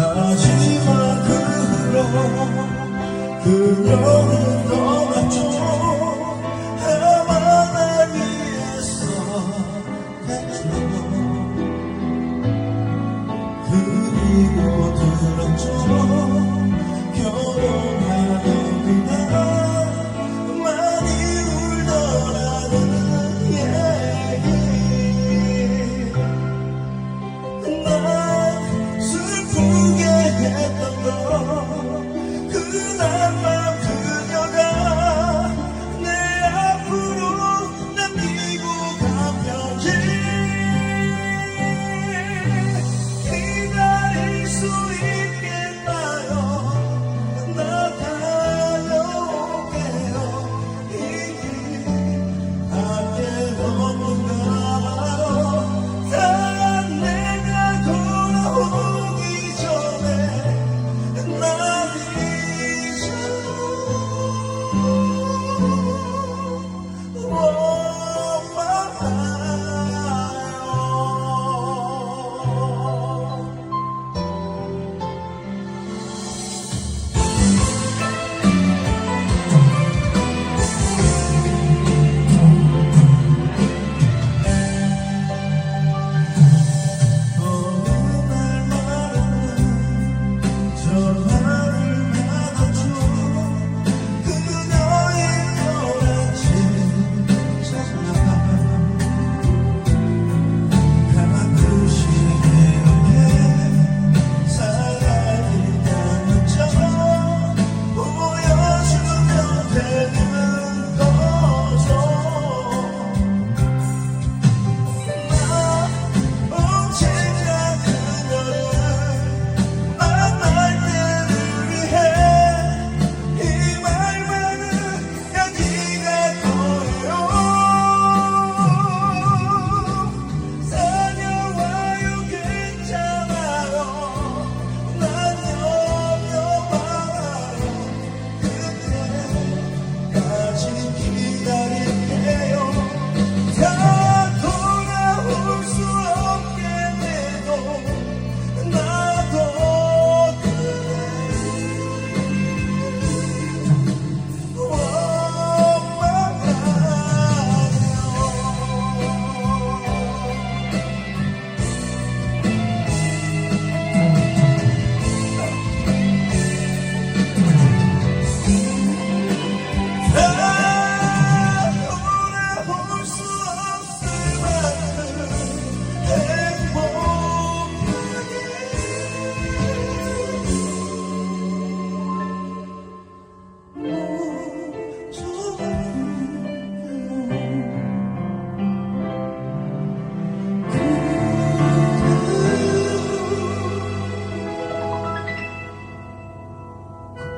하지만 그 후로 그녀는 떠났죠 해만을 위해서 했죠 그리고 들었죠 결혼 let the Lord.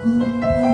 嗯。